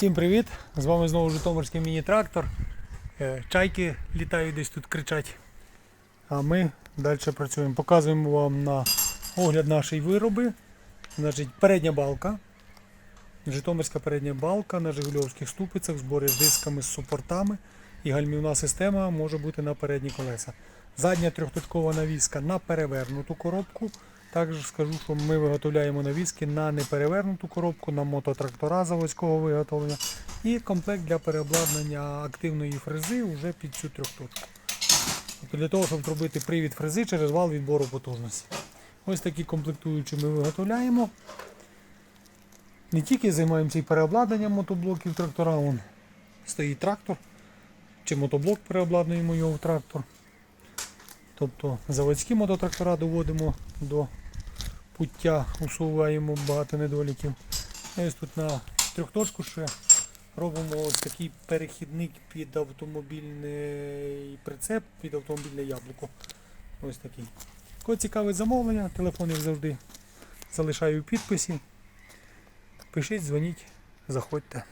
Всім привіт! З вами знову Житомирський міні-трактор. Е, Чайки літають десь тут кричать. А ми далі працюємо. Показуємо вам на огляд нашої вироби. Значить, передня балка. Житомирська передня балка на Жигульовських ступицях, збори з дисками, з супортами. І гальмівна система може бути на передні колеса. Задня трьохточкова навіска на перевернуту коробку. Також скажу, що ми виготовляємо навіски на неперевернуту коробку, на мототрактора заводського виготовлення і комплект для переобладнання активної фрези вже під цю трьохточку. Тобто для того, щоб зробити привід фрези через вал відбору потужності. Ось такі комплектуючі ми виготовляємо. Не тільки займаємося і переобладнанням мотоблоків трактора, вон стоїть трактор, чи мотоблок переобладнуємо його в трактор. Тобто заводські мототрактора доводимо до пуття, усуваємо багато недоліків. Ось тут на трьохточку ще робимо ось такий перехідник під автомобільний прицеп, під автомобільне яблуко. Ось такий. Кого цікавить замовлення, телефон як завжди залишаю у підписі. Пишіть, дзвоніть, заходьте.